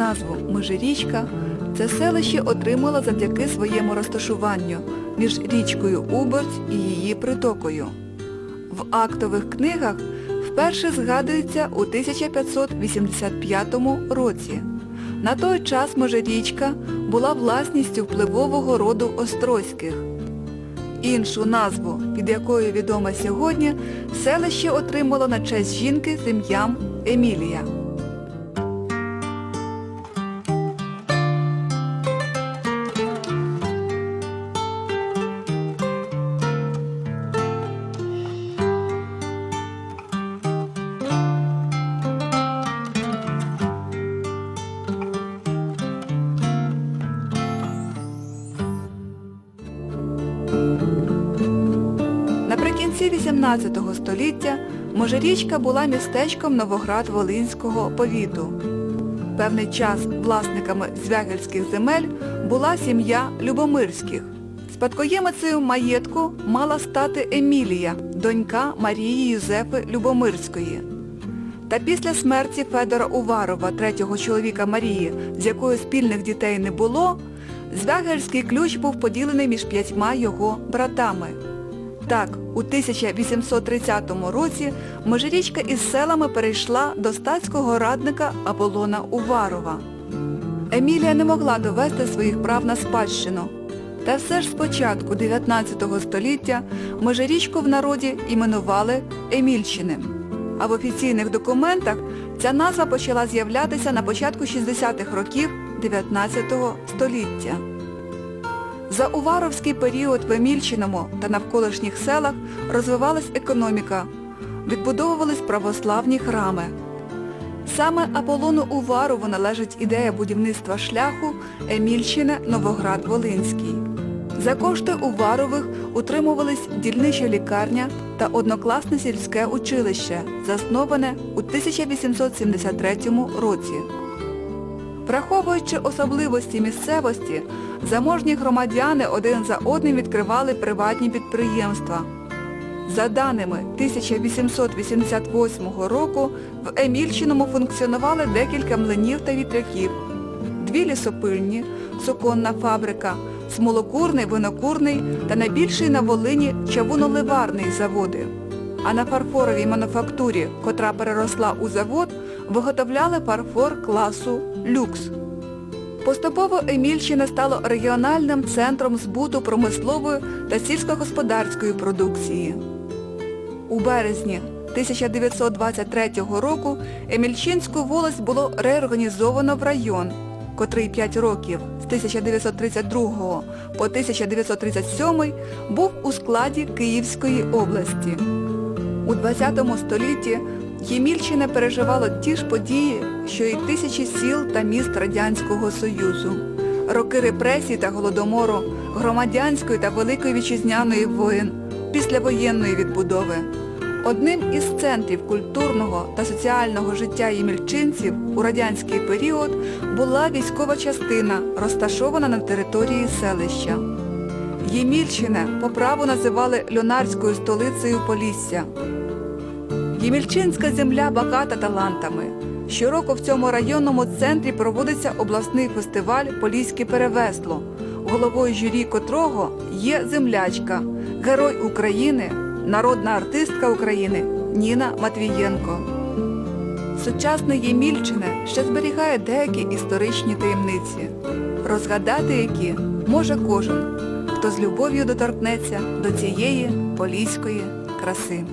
назву Межирічка це селище отримало завдяки своєму розташуванню між річкою Уборць і її притокою. В актових книгах вперше згадується у 1585 році. На той час Межирічка була власністю впливового роду Острозьких. Іншу назву, під якою відоме сьогодні, селище отримало на честь жінки з ім'ям Емілія. Наприкінці XVIII століття Можирічка була містечком Новоград-Волинського повіту. Певний час власниками звягельських земель була сім'я Любомирських. Спадкоємицею маєтку мала стати Емілія, донька Марії Юзефи Любомирської. Та після смерті Федора Уварова, третього чоловіка Марії, з якою спільних дітей не було, Звягельський ключ був поділений між п'ятьма його братами. Так, у 1830 році Межирічка із селами перейшла до статського радника Аполлона Уварова. Емілія не могла довести своїх прав на спадщину. Та все ж з початку 19 століття Межирічку в народі іменували Емільчиним. А в офіційних документах ця назва почала з'являтися на початку 60-х років 19 століття. За Уваровський період в Емільчиному та навколишніх селах розвивалась економіка, відбудовувались православні храми. Саме Аполлону Уварову належить ідея будівництва шляху Емільчине-Новоград-Волинський. За кошти Уварових утримувались дільнича лікарня та однокласне сільське училище, засноване у 1873 році. Враховуючи особливості місцевості, заможні громадяни один за одним відкривали приватні підприємства. За даними 1888 року в Емільчиному функціонували декілька млинів та вітряків, дві лісопильні, суконна фабрика, смолокурний, винокурний та найбільший на Волині чавуноливарний заводи. А на фарфоровій мануфактурі, котра переросла у завод, виготовляли фарфор класу люкс. Поступово Емільщина стало регіональним центром збуту промислової та сільськогосподарської продукції. У березні 1923 року Емільчинську волость було реорганізовано в район, котрий 5 років з 1932 по 1937 був у складі Київської області. У ХХ столітті Ємільщина переживала ті ж події, що й тисячі сіл та міст Радянського Союзу. Роки репресій та голодомору, громадянської та Великої вітчизняної воєн, післявоєнної відбудови. Одним із центрів культурного та соціального життя ємільчинців у радянський період була військова частина, розташована на території селища. Ємільщина по праву називали льонарською столицею Полісся. Ємільчинська земля багата талантами. Щороку в цьому районному центрі проводиться обласний фестиваль Поліське перевесло, головою журі котрого є землячка, герой України, народна артистка України Ніна Матвієнко. Сучасне Ємільчине ще зберігає деякі історичні таємниці, розгадати які може кожен, хто з любов'ю доторкнеться до цієї поліської краси.